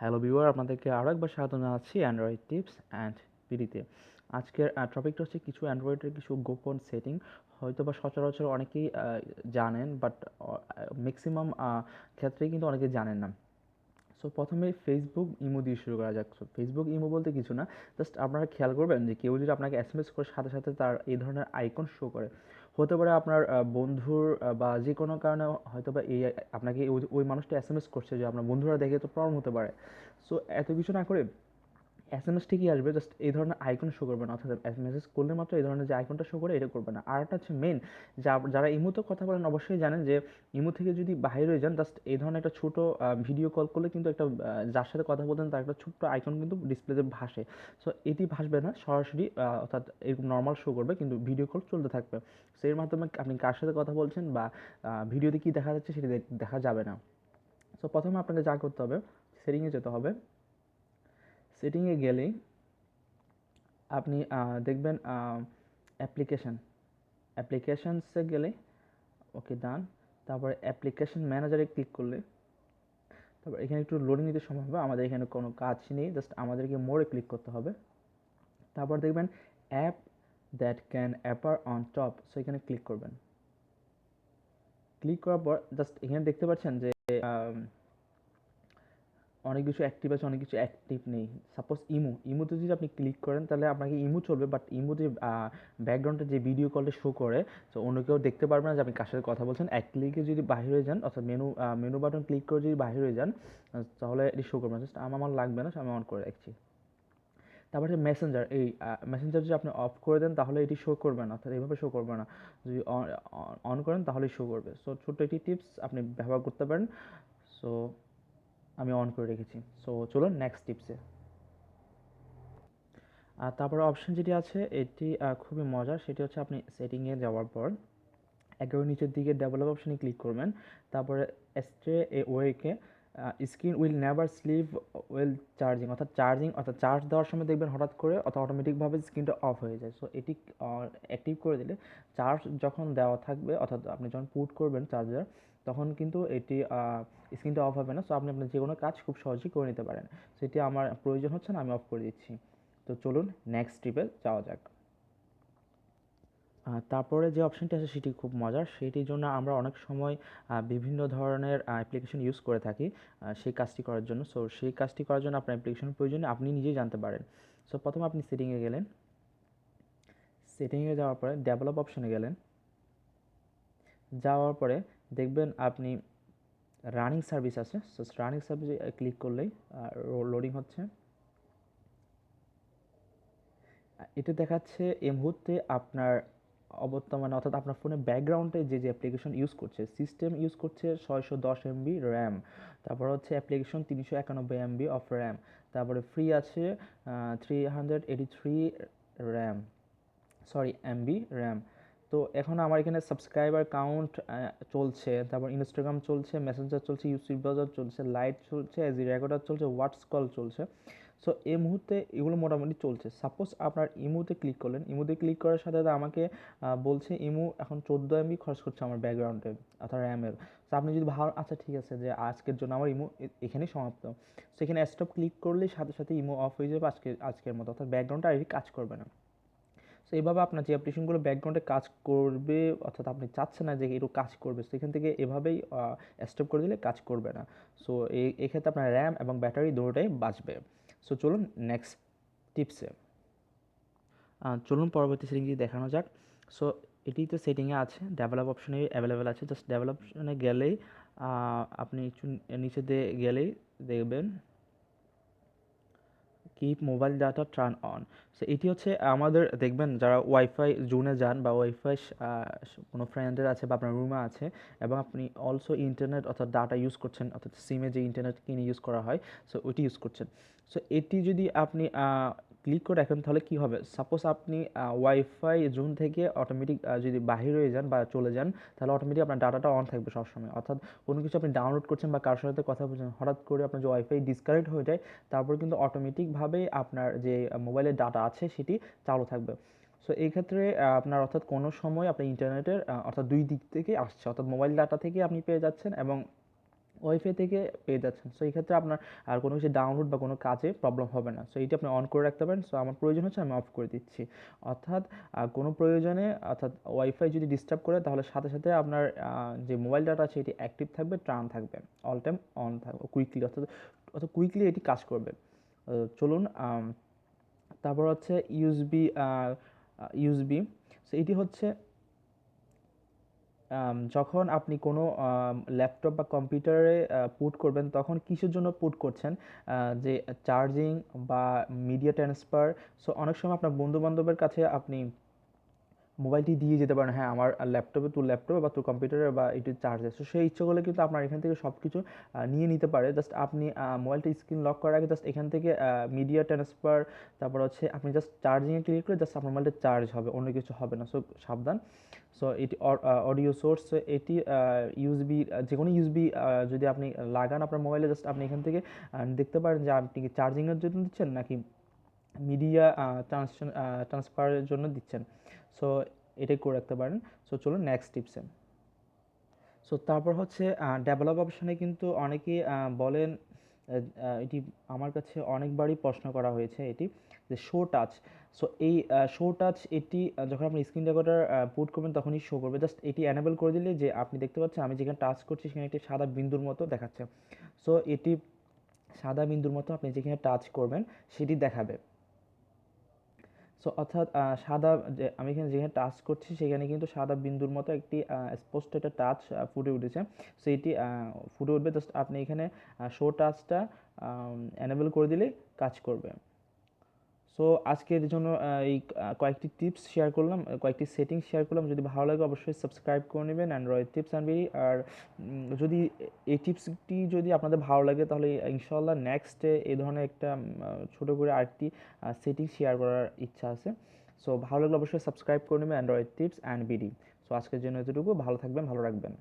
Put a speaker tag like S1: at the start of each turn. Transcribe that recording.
S1: Hello viewer আপনাদেরকে আরও একবার স্বাগত জানাচ্ছি অ্যান্ড্রয়েড টিপস অ্যান্ড পিডিতে আজকের টপিকটা হচ্ছে কিছু অ্যান্ড্রয়েডের কিছু গোপন সেটিং হয়তো বা সচরাচর অনেকেই জানেন বাট ম্যাক্সিমাম ক্ষেত্রেই কিন্তু অনেকে জানেন না। সো প্রথমে ফেসবুক ইমো দিয়ে শুরু করা যাক। সো ফেসবুক ইমো বলতে কিছু না। জাস্ট আপনারা খেয়াল করবেন যে কেউ যদি আপনাকে এস এস করে, সাথে সাথে তার এই ধরনের আইকন শো করে। হতে পারে আপনার বন্ধুর বা যে কোনো কারণে হয়তো বা এই, আপনাকে ওই ওই মানুষটা এস এম এস করছে যে আপনার বন্ধুরা দেখে তো প্রবলেম হতে পারে। সো এত কিছু না করে এস এম এস ঠিকই আসবে জাস্ট এই ধরনের আইকন শো করবে না। অর্থাৎ মেসেজ করলে মাত্র এই ধরনের যে আইকনটা শো করে, এটা করবে না। আর একটা হচ্ছে মেন যা, যারা ইমোতে কথা বলেন অবশ্যই জানেন যে ইমো থেকে যদি বাইরে হয়ে যান জাস্ট এই ধরনের একটা ছোটো ভিডিও কল করলে কিন্তু একটা যার সাথে কথা বলতেন তার একটা ছোট্ট আইকন কিন্তু ডিসপ্লেতে ভাসে। সো এটি ভাসবে না, সরাসরি অর্থাৎ এরকম নর্মাল শো করবে, কিন্তু ভিডিও কল চলতে থাকবে। সো এর মাধ্যমে আপনি কার সাথে কথা বলছেন বা ভিডিওতে কী দেখা যাচ্ছে সেটি দেখা যাবে না। সো প্রথমে আপনাকে যা করতে হবে, সেটিংয়ে যেতে হবে। সেটিংয়ে গেলেই আপনি দেখবেন অ্যাপ্লিকেশান অ্যাপ্লিকেশানসে গেলে ওকে ডান তারপরে অ্যাপ্লিকেশান ম্যানেজারে ক্লিক করলে, তারপর এখানে একটু লোডিং নিতে সময় হবে, আমাদের এখানে কোনো কাজ নেই জাস্ট আমাদেরকে মোড়ে ক্লিক করতে হবে, তারপর দেখবেন app that can appear on top so এখানে ক্লিক করবেন ক্লিক করার পর জাস্ট এখানে দেখতে পাচ্ছেন যে অনেক কিছু অ্যাক্টিভ আছে, অনেক কিছু অ্যাক্টিভ নেই। সাপোজ ইমো, ইমোতে যদি আপনি ক্লিক করেন, তাহলে আপনাকে ইমো চলবে বাট ইমো যে ব্যাকগ্রাউন্ডে যে ভিডিও কলটা শো করে, তো অন্য কেউ দেখতে পারবে না যে আপনি কার সাথে কথা বলছেন। এক ক্লিকে যদি বাইরে যান, অর্থাৎ মেনু মেনু বাটন ক্লিক করে যদি বাইরে যান তাহলে এটি শো করবে না। জাস্ট আমার লাগবে না আমি অন করে রাখছি। তারপরে মেসেঞ্জার এই মেসেঞ্জার যদি আপনি অফ করে দেন, তাহলে এটি শো করবে না, অর্থাৎ এইভাবে শো করবে না। যদি অন করেন, তাহলেই শো করবে। সো ছোট্ট একটি টিপস আপনি ব্যবহার করতে পারেন। সো আমি অন করে রেখেছি। সো চলুন নেক্সট টিপসে আর তারপরে অপশন যেটি আছে, এটি খুবই মজার, সেটি হচ্ছে আপনি সেটিংয়ে যাওয়ার পর একেবারে নিচের দিকে ডেভেলপ অপশনে ক্লিক করবেন। তারপরে stay awake screen will never sleep while charging অর্থাৎ চার্জিং অর্থাৎ চার্জ দেওয়ার সময় দেখবেন হঠাৎ করে, অর্থাৎ অটোমেটিকভাবে স্ক্রিনটা অফ হয়ে যায়। সো এটি অ্যাক্টিভ করে দিলে চার্জ যখন দেওয়া থাকবে, অর্থাৎ আপনি যখন পুট করবেন চার্জার তখন কিন্তু এটি স্ক্রিনটা অফ হবে না। সো আপনি আপনার যে কোনো কাজ খুব সহজেই করে নিতে পারেন। সেটি আমার প্রয়োজন হচ্ছে না, আমি অফ করে দিচ্ছি। তো চলুন নেক্সট ট্রিপে যাওয়া যাক। তারপরে যে অপশানটি আছে, সেটি খুব মজার। সেটির জন্য আমরা অনেক সময় বিভিন্ন ধরনের অ্যাপ্লিকেশন ইউজ করে থাকি সেই কাজটি করার জন্য। সো সেই কাজটি করার জন্য আপনার অ্যাপ্লিকেশনের প্রয়োজনে আপনি নিজেই জানতে পারেন। সো প্রথমে আপনি সেটিংয়ে গেলেন। সেটিংয়ে যাওয়ার পরে ডেভেলপ অপশনে গেলেন। যাওয়ার পরে দেখবেন আপনি রানিং সার্ভিস আছে সো রানিং সার্ভিসে ক্লিক করলেই লোডিং হচ্ছে। এটা দেখাচ্ছে এই মুহূর্তে আপনার অবর্তমানে, অর্থাৎ আপনার ফোনে ব্যাকগ্রাউন্ডে যে যে অ্যাপ্লিকেশন ইউজ করছে সিস্টেম ইউজ করছে ছয়শো দশ এমবি র্যাম তারপর হচ্ছে অ্যাপ্লিকেশন তিনশো একানব্বই এমবি অফ র্যাম তারপরে ফ্রি আছে three hundred eighty three RAM sorry MB RAM তো এখন আমার এখানে সাবস্ক্রাইবার কাউন্ট চলছে, তারপর ইনস্টাগ্রাম চলছে মেসেঞ্জার চলছে ইউটিউব ব্রাউজার চলছে লাইট চলছে এজি রেকর্ডার চলছে হোয়াটস কল চলছে। সো এই মুহূর্তে এগুলো মোটামুটি চলছে। সাপোজ আপনার ইমুতে ক্লিক করলেন, ইমুতে ক্লিক করার সাথে সাথে আমাকে বলছে ইমু এখন চোদ্দ এমবি খরচ করছে আমার ব্যাকগ্রাউন্ডে অর্থাৎ র্যামের তো আপনি যদি ভালো আচ্ছা ঠিক আছে, যে আজকের জন্য আমার ইমো এখানেই সমাপ্ত। সো এখানে স্টপ ক্লিক করলেই সাথে সাথে ইমো অফ হয়ে যাবে আজকে, আজকের মতো, অর্থাৎ ব্যাকগ্রাউন্ডটা আর কাজ করবে না। সো এইভাবে আপনার যে অ্যাপ্লিকেশনগুলো ব্যাকগ্রাউন্ডে কাজ করবে, অর্থাৎ আপনি চাচ্ছেন না যে এরকম কাজ করবে সেখান থেকে এভাবেই স্টপ করে দিলে কাজ করবে না। সো এই এক্ষেত্রে আপনার র্যাম এবং ব্যাটারি দুটোটাই বাঁচবে। সো চলুন নেক্সট টিপসে চলুন পরবর্তী সেটিংটি দেখানো যাক। সো এটি তো সেটিংয়ে আছে ডেভেলপ অপশনে অ্যাভেলেবেল আছে। জাস্ট ডেভেলপ গেলেই আপনি একটু নিচে দিয়ে গেলেই দেখবেন keep mobile data turn on so এটি হচ্ছে আমাদের, দেখবেন যারা ওয়াইফাই জোনে যান বা ওয়াইফাই কোনো ফ্রেন্ডের আছে বা আপনার রুমে আছে এবং আপনি অলসো ইন্টারনেট অর্থাৎ ডাটা ইউজ করছেন, অর্থাৎ সিমে যে ইন্টারনেট কিনে ইউজ করা হয় সো ওইটি ইউজ করছেন। সো এটি যদি আপনি ক্লিক করে রাখেন, তাহলে কী হবে? সাপোজ আপনি ওয়াইফাই জোন থেকে অটোমেটিক যদি বাহির হয়ে যান বা চলে যান, তাহলে অটোমেটিক আপনার ডাটাটা অন থাকবে সবসময়। অর্থাৎ কোনো কিছু আপনি ডাউনলোড করছেন বা কারোর সাথে কথা বলছেন, হঠাৎ করে আপনার যে ওয়াইফাই ডিসকানেক্ট হয়ে যায়, তারপর কিন্তু অটোমেটিকভাবে আপনার যে মোবাইলের ডাটা আছে, সেটি চালু থাকবে। সো এই ক্ষেত্রে আপনার অর্থাৎ কোনো সময় আপনার ইন্টারনেটের অর্থাৎ দুই দিক থেকে আসছে, অর্থাৎ মোবাইল ডাটা থেকে আপনি পেয়ে যাচ্ছেন এবং ওয়াইফাই থেকে পেয়ে যাচ্ছেন। সো এই ক্ষেত্রে আপনার আর কোনো কিছু ডাউনলোড বা কোনো কাজে প্রবলেম হবে না। সো এইটা আপনি অন করে রাখতে পারেন। সো আমার প্রয়োজন হচ্ছে আমি অফ করে দিচ্ছি। অর্থাৎ কোনো প্রয়োজনে, অর্থাৎ ওয়াইফাই যদি ডিস্টার্ব করে, তাহলে সাথে সাথে আপনার যে মোবাইল ডাটা আছে, এটি অ্যাক্টিভ থাকবে টার্ন থাকবে। অল টাইম অন থাকবে কুইকলি অর্থাৎ অর্থাৎ কুইকলি এটি কাজ করবে। চলুন তারপর হচ্ছে ইউএসবি ইউএসবি সো এটি হচ্ছে যখন আপনি কোনো ল্যাপটপ বা কম্পিউটারে পুট করবেন, তখন কিসের জন্য পুট করছেন? যে চার্জিং বা মিডিয়া ট্রান্সফার সো অনেক সময় আপনার বন্ধুবান্ধবের কাছে আপনি মোবাইলটি দিয়ে যেতে পারেন। হ্যাঁ আমার ল্যাপটপে, তোর ল্যাপটপে বা তোর কম্পিউটারে বা এটি চার্জে সো সেই ইচ্ছে করলে কিন্তু আপনার এখান থেকে সব কিছু নিয়ে নিতে পারে। জাস্ট আপনি মোবাইলটি স্ক্রিন লক করার আগে জাস্ট এখান থেকে মিডিয়া ট্রান্সফার, তারপর হচ্ছে আপনি জাস্ট চার্জিংয়ে ক্লিক করে জাস্ট আপনার মোবাইলটা চার্জ হবে, অন্য কিছু হবে না। সো, সাবধান। সো, এটি অডিও সোর্স এটি ইউজবি যে কোনো ইউজবি যদি আপনি লাগান আপনার মোবাইলে, জাস্ট আপনি এখান থেকে দেখতে পারেন যে আপনি কি চার্জিংয়ের জন্য দিচ্ছেন নাকি মিডিয়া ট্রান্সফারের জন্য দিচ্ছেন। সো এটাই করে রাখতে পারেন। সো চলুন নেক্সট টিপসে সো তারপর হচ্ছে ডেভেলপ অপশানে কিন্তু অনেকেই বলেন এটি আমার কাছে অনেকবারই প্রশ্ন করা হয়েছে এটি, যে শো টাচ সো এই শো টাচ এটি যখন আপনি স্ক্রিন রেকর্ডার পুট করবেন তখনই শো করবে। জাস্ট এটি অ্যানেবল করে দিলে যে আপনি দেখতে পাচ্ছেন, আমি যেখানে টাচ করছি সেখানে একটি সাদা বিন্দুর মতো দেখাচ্ছে। সো এটি সাদা বিন্দুর মতো আপনি যেখানে টাচ করবেন, সেটি দেখাবে। সো অর্থাৎ সাদা যে, আমি এখানে যেখানে টাচ করছি, সেখানে কিন্তু সাদা বিন্দুর মতো একটি স্পষ্ট একটা টাচ ফুটে উঠেছে। সো এটি ফুটে উঠবে জাস্ট আপনি এখানে শো টাচটা অ্যানেবল করে দিলে কাজ করবে। সো আজকের জন্য এই কয়েকটি টিপস শেয়ার করলাম কয়েকটি সেটিংস শেয়ার করলাম। যদি ভালো লাগে অবশ্যই সাবস্ক্রাইব করে নেবেন অ্যান্ড্রয়েড টিপস অ্যান্ড বেরি আর যদি এই টিপসটি যদি আপনাদের ভালো লাগে, তাহলে ইনশাল্লাহ নেক্সটে এই ধরনের একটা ছোটো করে আরেকটি সেটিং শেয়ার করার ইচ্ছা আছে। সো ভালো লাগলে অবশ্যই সাবস্ক্রাইব করে নেবেন Android tips and BD so আজকের জন্য এতটুকু। ভালো থাকবেন, ভালো রাখবেন।